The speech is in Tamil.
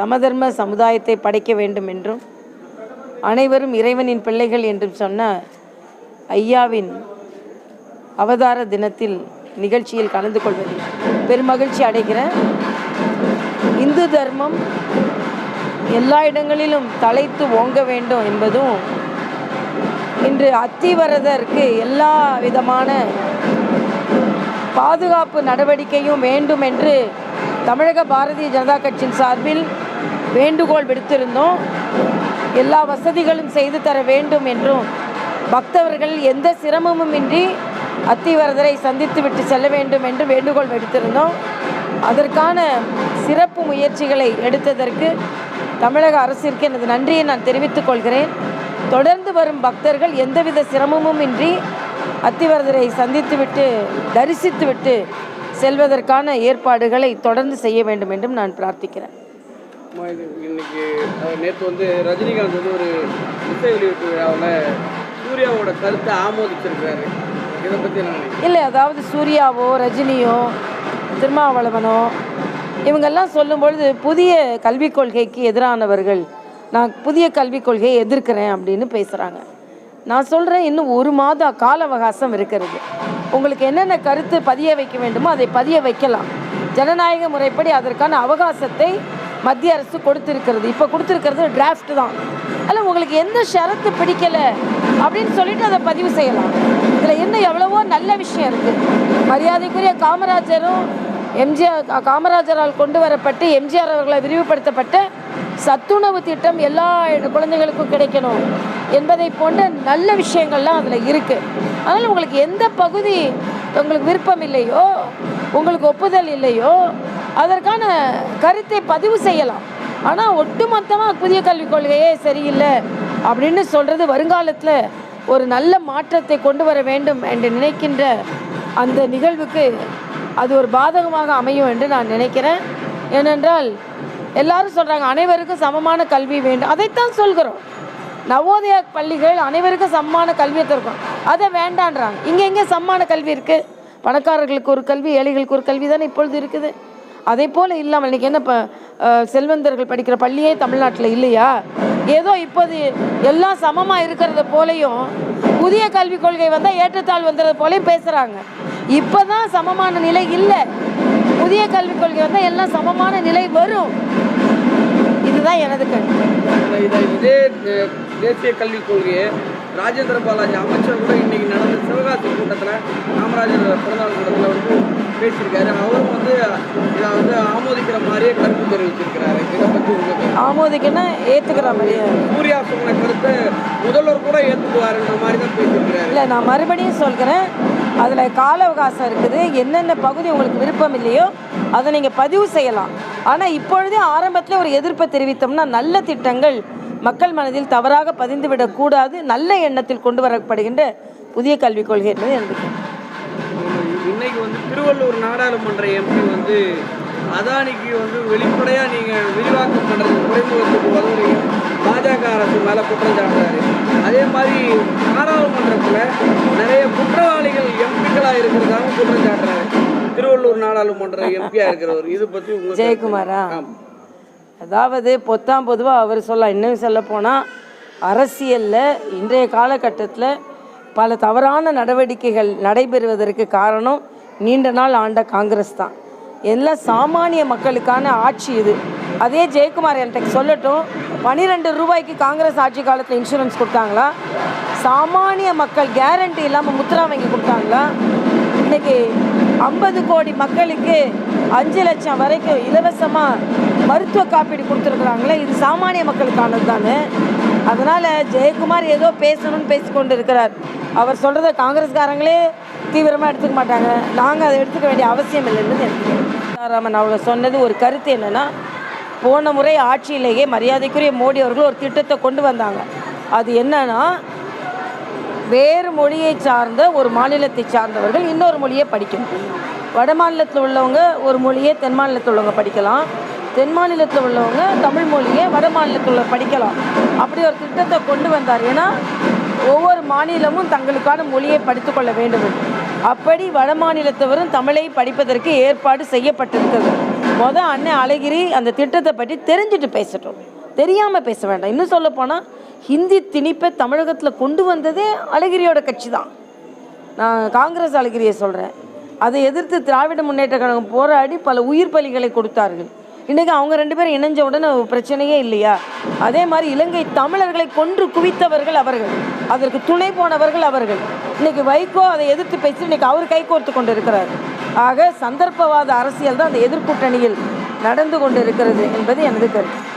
சமதர்ம சமுதாயத்தை படைக்க வேண்டும் என்றும் அனைவரும் இறைவனின் பிள்ளைகள் என்றும் சொன்ன ஐயாவின் அவதார தினத்தில் நிகழ்ச்சியில் கலந்து கொள்வதில் பெருமகிழ்ச்சி அடைகிறேன் இந்து தர்மம் எல்லா இடங்களிலும் தலைத்து ஓங்க வேண்டும் என்பதும் இன்று அத்திவரதருக்கு எல்லா விதமான பாதுகாப்பு நடவடிக்கையும் வேண்டும் என்று தமிழக பாரதிய ஜனதா கட்சியின் சார்பில் வேண்டுகோள் விடுத்திருந்தோம். எல்லா வசதிகளும் செய்து தர வேண்டும் என்றும் பக்தவர்கள் எந்த சிரமமும் இன்றி அத்திவரதரை சந்தித்து விட்டு செல்ல வேண்டும் என்று வேண்டுகோள் விடுத்திருந்தோம். அதற்கான சிறப்பு முயற்சிகளை எடுத்ததற்கு தமிழக அரசிற்கு எனது நன்றியை நான் தெரிவித்துக் கொள்கிறேன். தொடர்ந்து வரும் பக்தர்கள் எந்தவித சிரமமும் இன்றி அத்திவரதரை சந்தித்துவிட்டு தரிசித்துவிட்டு செல்வதற்கான ஏற்பாடுகளை தொடர்ந்து செய்ய வேண்டும் என்றும் நான் பிரார்த்திக்கிறேன். இன்னைக்கு நேற்று வந்து ரஜினிகாந்த் வந்து ஒரு இசை வெளியீட்டு விழாவில் சூர்யாவோட கருத்தை ஆமோதிச்சிருக்கிறாரு. இதை பற்றி நான் இல்லை அதாவது சூர்யாவோ ரஜினியோ திருமாவளவனோ இவங்கெல்லாம் சொல்லும்பொழுது புதிய கல்விக் கொள்கைக்கு எதிரானவர்கள். நான் புதிய கல்விக் கொள்கையை எதிர்க்கிறேன் அப்படின்னு பேசுகிறாங்க நான் சொல்கிறேன் இன்னும் ஒரு மாத கால அவகாசம் இருக்கிறது. உங்களுக்கு என்னென்ன கருத்து பதிய வைக்க வேண்டுமோ அதை பதிய வைக்கலாம். ஜனநாயக முறைப்படி அதற்கான அவகாசத்தை மத்திய அரசு கொடுத்திருக்கிறது. இப்போ கொடுத்துருக்கிறது டிராஃப்ட் தான். அதில் உங்களுக்கு எந்த ஷரத்து பிடிக்கலை அப்படின்னு சொல்லிட்டு அதை பதிவு செய்யலாம். இதில் இன்னும் எவ்வளவோ நல்ல விஷயம் இருக்குது மரியாதைக்குரிய காமராஜரும் எம்ஜிஆர் காமராஜரால் கொண்டு வரப்பட்டு எம்ஜிஆர் அவர்களை விரிவுபடுத்தப்பட்ட சத்துணவு திட்டம் எல்லா குழந்தைகளுக்கும் கிடைக்கணும் என்பதை போன்ற நல்ல விஷயங்கள்லாம் அதில் இருக்குது அதனால் உங்களுக்கு எந்த பகுதி உங்களுக்கு விருப்பம் இல்லையோ உங்களுக்கு ஒப்புதல் இல்லையோ அதற்கான கருத்தை பதிவு செய்யலாம். ஆனால் ஒட்டுமொத்தமாக புதிய கல்விக் கொள்கையே சரியில்லை அப்படின்னு சொல்கிறது வருங்காலத்தில் ஒரு நல்ல மாற்றத்தை கொண்டு வர வேண்டும் என்று நினைக்கின்ற அந்த நிகழ்வுக்கு அது ஒரு பாதகமாக அமையும் என்று நான் நினைக்கிறேன். ஏனென்றால் எல்லாரும் சொல்கிறாங்க அனைவருக்கும் சமமான கல்வி வேண்டும். அதைத்தான் சொல்கிறோம். நவோதயா பள்ளிகள் அனைவருக்கும் சமமான கல்வியை திறக்கும் அதை வேண்டான்றாங்க. இங்கே எங்கே சமமான கல்வி இருக்குது பணக்காரர்களுக்கு ஒரு கல்வி ஏழைகளுக்கு ஒரு கல்வி தானே இப்பொழுது இருக்குது? அதே போல் இல்லாமல் இன்றைக்கி என்ன இப்போ செல்வந்தர்கள் படிக்கிற பள்ளியே தமிழ்நாட்டில் இல்லையா? ஏதோ இப்போது எல்லாம் சமமாக இருக்கிறத போலையும் புதிய கல்விக் கொள்கை வந்தால் ஏற்றத்தாழ் வந்துறது போலையும் பேசுகிறாங்க இப்போ தான் சமமான நிலை இல்லை. புதிய கல்விக் கொள்கை வந்தால் எல்லாம் சமமான நிலை வரும். இதுதான் எனது கருத்து. இதே தேசிய கல்விக் கொள்கையை ராஜேந்திர பாலாஜி அமைச்சர் கூட இன்னைக்கு நடந்த சிவகாசி கூட்டத்தில் காமராஜர் பிறந்தநாள் கூட்டத்தில் வந்து பேசியிருக்காரு. அவரும் வந்து இதை வந்து ஆமோதிக்கிற மாதிரியே கருத்து தெரிவிச்சிருக்கிறாரு. இதை பற்றி உங்களுக்கு ஆமோதிக்கன்னா ஏற்றுக்கிற மாதிரியே? சூர்யா சொன்ன கருத்தை முதல்வர் கூட ஏற்றுக்குவாருன்ற மாதிரி தான் பேசியிருக்கிறாரு. இல்லை நான் மறுபடியும் சொல்கிறேன் அதில் கால அவகாசம் இருக்குது. என்னென்ன பகுதி உங்களுக்கு விருப்பம் இல்லையோ அதை நீங்கள் பதிவு செய்யலாம். ஆனால் இப்பொழுதே ஆரம்பத்தில் ஒரு எதிர்ப்பை தெரிவித்தோம்னா நல்ல திட்டங்கள் மக்கள் மனதில் தவறாக பதிந்துவிடக்கூடாது நல்ல எண்ணத்தில் கொண்டு வரப்படுகின்ற புதிய கல்விக் கொள்கை என்பது எனக்கு இன்னைக்கு வந்து திருவள்ளூர் நாடாளுமன்ற எம்பி வந்து அதானிக்கு வந்து வெளிப்படையா நீங்க விரிவாக்கம் பண்றது துறைமுகத்துக்கு உதவுறீங்க பாஜக அரசு மேல குற்றம் சாட்டுறாரு. அதே மாதிரி நாடாளுமன்றத்துல நிறைய குற்றவாளிகள் எம்பிக்களா இருக்கிறதாகவும் குற்றம் சாட்டுறாரு. திருவள்ளூர் நாடாளுமன்ற எம்பியா இருக்கிறவர். இது பத்தி உங்க கருத்து? ஜெயக்குமாரா. அதாவது பொத்தாம் பொதுவாக அவர் சொல்ல இன்னும் சொல்ல போனால் அரசியலில் இன்றைய காலகட்டத்தில் பல தவறான நடவடிக்கைகள் நடைபெறுவதற்கு காரணம் நீண்ட நாள் ஆண்ட காங்கிரஸ் தான். எல்லாம் சாமானிய மக்களுக்கான ஆட்சி இது. அதே ஜெயக்குமார் என்கிட்ட சொல்லட்டும் பன்னிரெண்டு ரூபாய்க்கு காங்கிரஸ் ஆட்சி காலத்தில் இன்சூரன்ஸ் கொடுத்தாங்களா? சாமானிய மக்கள் கேரண்டி இல்லாமல் முத்ரா வங்கி கொடுத்தாங்களா? இன்னைக்கு ஐம்பது கோடி மக்களுக்கு அஞ்சு லட்சம் வரைக்கும் இலவசமாக மருத்துவ காப்பீடு கொடுத்துருக்குறாங்களே இது சாமானிய மக்களுக்கானது தானே? அதனால் ஜெயக்குமார் ஏதோ பேசணும்னு பேசிக்கொண்டு இருக்கிறார் அவர் சொல்கிறத காங்கிரஸ்காரங்களே தீவிரமாக எடுத்துக்க மாட்டாங்க. நாங்கள் அதை எடுத்துக்க வேண்டிய அவசியம் இல்லைன்னு எனக்கு சீதாராமன் அவங்க சொன்னது ஒரு கருத்து என்னென்னா போன முறை ஆட்சியிலேயே மரியாதைக்குரிய மோடி அவர்கள் ஒரு திட்டத்தை கொண்டு வந்தாங்க. அது என்னன்னா வேறு மொழியை சார்ந்த ஒரு மாநிலத்தை சார்ந்தவர்கள் இன்னொரு மொழியை படிக்கணும். வட மாநிலத்தில் உள்ளவங்க ஒரு மொழியை தென் மாநிலத்தில் உள்ளவங்க படிக்கலாம். தென் மாநிலத்தில் உள்ளவங்க தமிழ் மொழியை வட மாநிலத்தில் உள்ள படிக்கலாம். அப்படி ஒரு திட்டத்தை கொண்டு வந்தார். ஏன்னா ஒவ்வொரு மாநிலமும் தங்களுக்கான மொழியை படித்துக்கொள்ள வேண்டும். அப்படி வட மாநிலத்தவரும் தமிழை படிப்பதற்கு ஏற்பாடு செய்யப்பட்டிருக்கிறது. மொதல் அண்ணன் அழகிரி அந்த திட்டத்தை பற்றி தெரிஞ்சுட்டு பேசட்டும். தெரியாமல் பேச வேண்டாம். இன்னும் சொல்ல போனால் ஹிந்தி திணிப்பை தமிழகத்தில் கொண்டு வந்ததே அழகிரியோட கட்சி தான் நான் காங்கிரஸ் அழகிரியை சொல்கிறேன் அதை எதிர்த்து திராவிட முன்னேற்ற கழகம் போராடி பல உயிர் பலிகளை கொடுத்தார்கள். இன்றைக்கி அவங்க ரெண்டு பேரும் இணைஞ்ச உடனே பிரச்சனையே இல்லையா? அதே மாதிரி இலங்கை தமிழர்களை கொன்று குவித்தவர்கள் அவர்கள். அதற்கு துணை போனவர்கள் அவர்கள். இன்னைக்கு வைகோ அதை எதிர்த்து பேசி இன்னைக்கு அவர் கைகோர்த்து கொண்டு இருக்கிறார் ஆக சந்தர்ப்பவாத அரசியல் தான் அந்த எதிர்கூட்டணியில் நடந்து கொண்டு இருக்கிறது என்பது எனது கருத்து.